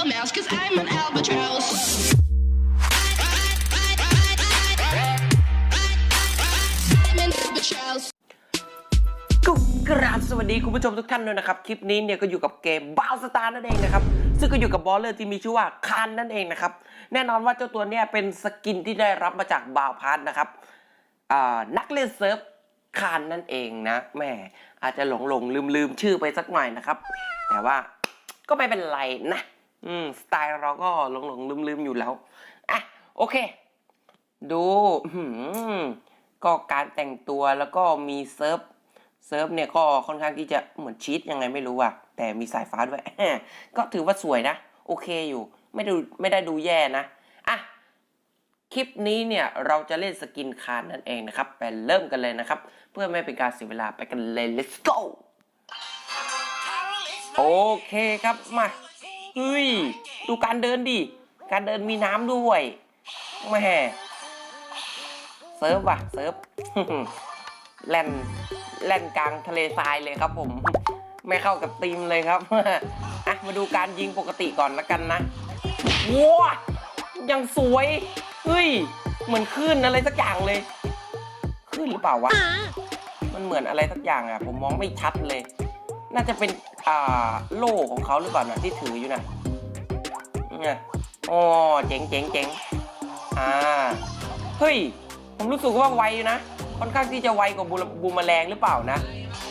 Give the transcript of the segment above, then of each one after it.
a mouse, cause I'm an albatross. I'm an albatross. ก็กราบสวัสดีคุณผู้ชมทุกท่านด้วยนะครับ คลิปนี้เนี่ยก็อยู่กับเกมบาวสตาร์นั่นเองนะครับ ซึ่งก็อยู่กับบอลเลอร์ที่มีชื่อว่าคานนั่นเองนะครับ แน่นอนว่าเจ้าตัวเนี่ยเป็นสกินที่ได้รับมาจากบาวพาร์ทนะครับอ่านักเล่นเซิร์ฟคานนั่นเองนะแหม่อาจจะหลงหลงลืมลืมชื่อไปสักหน่อยนะครับ แต่ว่าก็ไม่เป็นไรนะ อืมสไตล์เราก็หลงหลงลืมลืมอยู่แล้วอะโอเค ดูก็การแต่งตัวแล้วก็มีเซิร์ฟเซิร์ฟเนี่ยก็ค่อนข้างที่จะเหมือนชีตยังไงไม่รู้อะแต่มีสายฟ้าด้วย ก็ถือว่าสวยนะ โอเคอยู่ ไม่ดูไม่ได้ดูแย่นะอะคลิปนี้เนี่ยเราจะเล่นสกินคานนั่นเองนะครับไปเริ่มกันเลยนะครับ เพื่อไม่เป็นการเสียเวลาไปกันเลย let's go โอเคครับมา เฮ้ย ดูการเดินดิ การเดินมีน้ำด้วยแม่เซิร์ฟว่ะเซิร์ฟแล่นแล่นกลางทะเลทรายเลยครับผม ไม่เข้ากับธีมเลยครับอะมาดูการยิงปกติก่อนละกันนะว้ายังสวยเฮ้ย เหมือนคลื่นอะไรสักอย่างเลยคลื่นหรือเปล่าวะมันเหมือนอะไรสักอย่างอะ ผมมองไม่ชัดเลย น่าจะเป็นอ่าโล่ของเขาหรือเปล่านะที่ถืออยู่นะเนี่ยอ๋อเจ๋งเจ๋งเจ๋งอ่าเฮ้ยผมรู้สึกว่าไวอยู่นะค่อนข้างที่จะไวกว่าบูบูมแมลงหรือเปล่านะ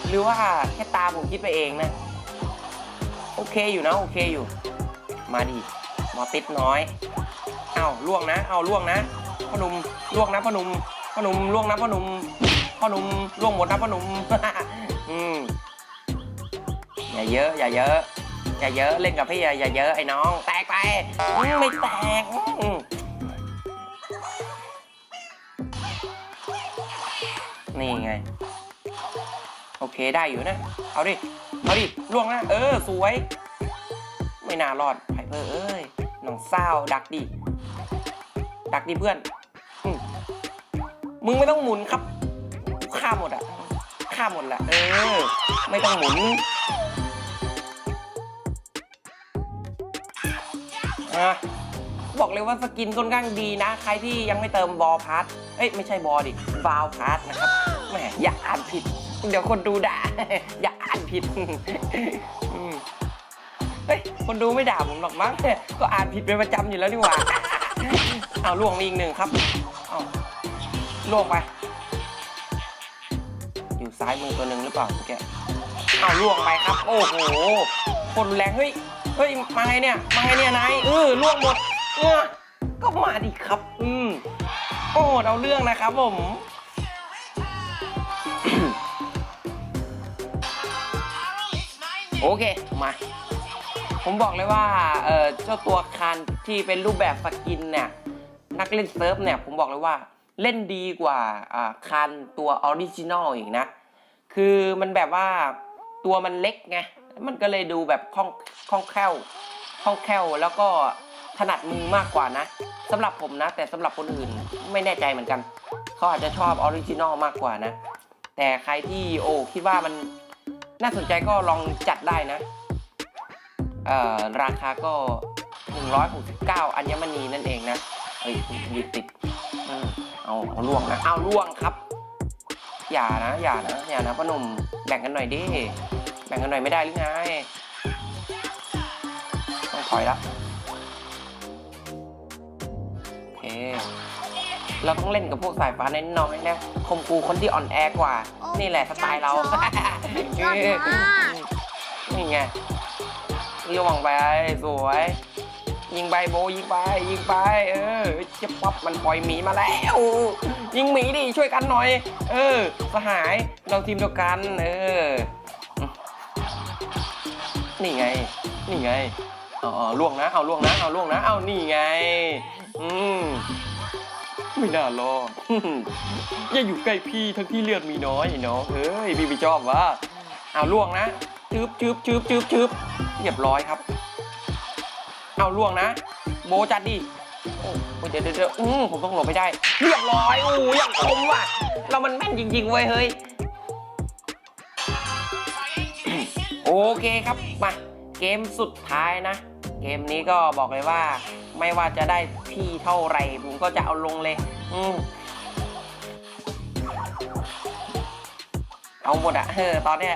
หรือว่าแค่ตาผมคิดไปเองนะ โอเคอยู่นะ โอเคอยู่ มาดิหมอติดน้อยเอาล่วงนะ เอาล่วงนะพ่อหนุ่มล่วงนะพ่อหนุ่มพ่อหนุ่มล่วงนะพ่อหนุ่มพ่อหนุ่มล่วงหมดนะพ่อหนุ่มอืม อย่าเยอะอย่าเยอะอย่าเยอะเล่นกับพี่อย่าอย่าเยอะไอ้น้อง แตกไปไม่แตกนี่ไง โอเคได้อยู่นะ เอาดิ เอาดิล่วงนะ เออ สวย ไม่น่ารอดไผ่เพอร์เอ้ยหนองเศร้าดักดิ ดักดิเพื่อนอมมึงไม่ต้องหมุนครับฆ่าหมดอะฆ่าหมดแหละเออ ไม่ต้องหมุน อะบอกเลยว่าสกินค่อนข้างดีนะ ใครที่ยังไม่เติมบอลพาร์ทเอ้ยไม่ใช่บอลดิบาวพาร์ทนะครับแหมอย่าอ่านผิด เดี๋ยวคนดูด่า อย่าอ่านผิดเฮ้ยคนดูไม่ด่าผมหรอกมั้งก็อ่านผิดเป็นประจำอยู่แล้วนี่หว่าเอาล่วงมาอีกหนึ่งครับเอาล่วงไป อยู่ซ้ายมือตัวหนึ่งหรือเปล่าแกเอาล่วงไปครับ โอ้โหคนแรงเฮ้ย เฮ้ย มาไงเนี่ย มาไงเนี่ยนายเออล่วงหมดเออก็มาดิครับ อืมโอ้เอาเรื่องนะครับผม โอเค มา ผมบอกเลยว่า เออเจ้าตัวคานที่เป็นรูปแบบสกินเนี่ย นักเล่นเซิร์ฟเนี่ย ผมบอกเลยว่าเล่นดีกว่าอ่าคานตัวออริจินอลอีกนะ คือมันแบบว่าตัวมันเล็กไง มันก็เลยดูแบบคล่องคล่องแคล่วคล่องแคล่วแล้วก็ถนัดมือมากกว่านะสำหรับผมนะ แต่สำหรับคนอื่นไม่แน่ใจเหมือนกัน เขาอาจจะชอบออริจินอลมากกว่านะ แต่ใครที่โอ้คิดว่ามันน่าสนใจก็ลองจัดได้นะเอ่อราคาก็ 169 อัญมณีนั่นเองนะเฮ้ยยึดติดเอาเอาล่วงนะเอาล่วงครับ อย่านะ อย่านะ อย่านะพ่อหนุ่มแบ่งกันหน่อยดิ แบ่งกันหน่อยไม่ได้หรือไง ต้องถอยละโอเค เราต้องเล่นกับพวกสายฟ้าน้อยๆนะคมกูคนที่อ่อนแอกว่า นี่แหละสไตล์เรายอดมากนี่ไงล่วงไปสวย ยิงไปโบยิงไป ยิงไป เออจะป๊อปมันปล่อยหมีมาแล้ว ยิงหมีดิช่วยกันหน่อย เออ สหายเราทีมเดียวกัน เออ นี่ไง นี่ไงเอาเอาล่วงนะ เอาล่วงนะ เอาล่วงนะ เอานี่ไง อืมไม่น่ารอดอย่าอยู่ใกล้พี่ทั้งที่เลือดมีน้อยไอ้น้องเฮ้ยพี่ไม่ชอบวะเอาล่วงนะชืบชืบชืบชืบชืบเรียบร้อยครับ เอาล่วงนะ โบจัดดิโอ้เดี๋ยวเดี๋ยวอืมผมต้องหลบไม่ได้ เรียบร้อยโอ้ยยังคมว่ะ เรามันแม่นจริงๆเว้ยเฮ้ย โอเคครับมาเกมสุดท้ายนะ เกมนี้ก็บอกเลยว่า ไม่ว่าจะได้ที่เท่าไหร่ผมก็จะเอาลงเลย อืมเอาหมดอะเออตอนเนี้ย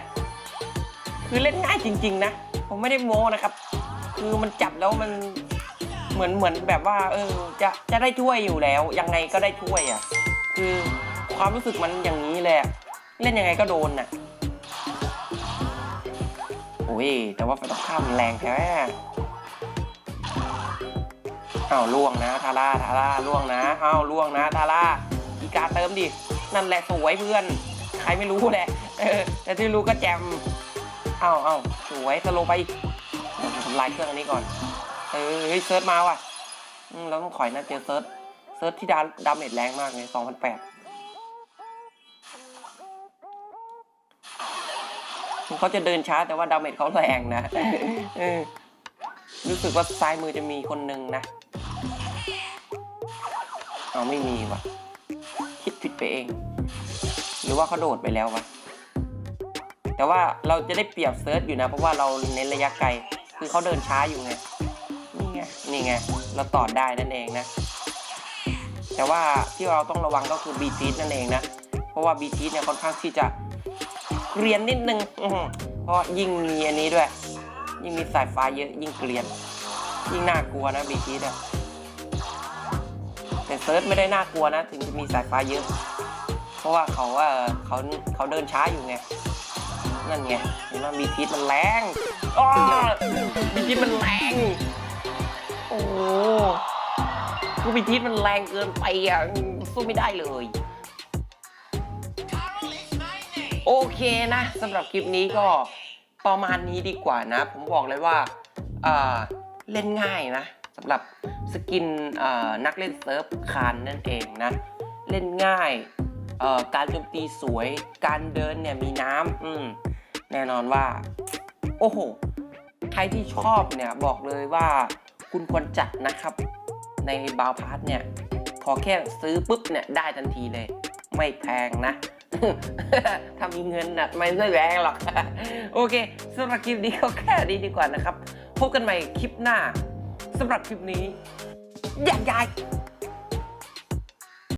คือเล่นง่ายจริง ๆ นะ ผมไม่ได้โม้นะครับ คือมันจับแล้วมันเหมือนเหมือนแบบว่า เออ จะจะได้ช่วยอยู่แล้ว ยังไงก็ได้ช่วยอะ่ะ คือความรู้สึกมันอย่างนี้เละเล่นยังไงก็โดนน่ะ โอ้ย แต่ว่าไฟต้องข้ามแรงแท้อ้าวล่วงนะทาร่าทาร่าล่วงนะอ้าวล่วงนะทาร่าอีกาเติมดิ นั่นแหละสวยเพื่อน ใครไม่รู้แหละแต่ที่รู้ก็แจมเอาเอ้าสวยสโลไปทำลายเครื่องอันนี้ก่อน เออเฮ้ยเซิร์ชมาว่ะเราต้องถอยนะเจอเซิร์ชเซิร์ชที่ดาดาเมจแรงมากเลยสองพันแปด เขาจะเดินช้าแต่ว่าดาเมจเขาแรงนะรู้สึกว่าซ้ายมือจะมีคนหนึ่งนะเอาไม่มีว่ะ คิดผิดไปเอง หรือว่าเขาโดดไปแล้ววะแต่ว่าเราจะได้เปรียบเซิร์ชอยู่นะ เพราะว่าเราเน้นระยะไกล คือเขาเดินช้าอยู่ไง นี่ไง นี่ไง เราต่อได้นั่นเองนะ แต่ว่าที่เราต้องระวังก็คือบีทีสนั่นเองนะ เพราะว่าบีทีสเนี่ยค่อนข้างที่จะ เกรียนนิดนึงเพราะยิ่งมีอันนี้ด้วย ยิ่งมีสายฟ้าเยอะยิ่งเกรียน ยิ่งน่ากลัวนะบีทีเนี่ยแต่เซิร์ชไม่ได้น่ากลัวนะ ถึงจะมีสายฟ้าเยอะ เพราะว่าเขาว่าเขาเขาเดินช้าอยู่ไง นั่นไงเห็นว่าบีทีมันแรงอ้อบีทีมันแรง โอ้โหคือบีทีมันแรงเกินไปอะสู้ไม่ได้เลย โอเคนะสำหรับคลิปนี้ก็ประมาณนี้ดีกว่านะ ผมบอกเลยว่าเล่นง่ายนะสำหรับสกินนักเล่นเซิร์ฟคานนั่นเองนะ เล่นง่าย การโจมตีสวย การเดินเนี่ยมีน้ำอืมแน่นอนว่า โอ้โห ใครที่ชอบเนี่ยบอกเลยว่าคุณควรจัดนะครับ ในบาวพาร์ทเนี่ย ขอแค่ซื้อปุ๊บเนี่ยได้ทันทีเลย ไม่แพงนะ ถ้ามีเงินนะไม่ไม่แรงหรอก โอเคสำหรับคลิปนี้ก็แค่นี้ดีกว่านะครับ พบกันใหม่คลิปหน้าสำหรับคลิปนี้ อย่ากยาย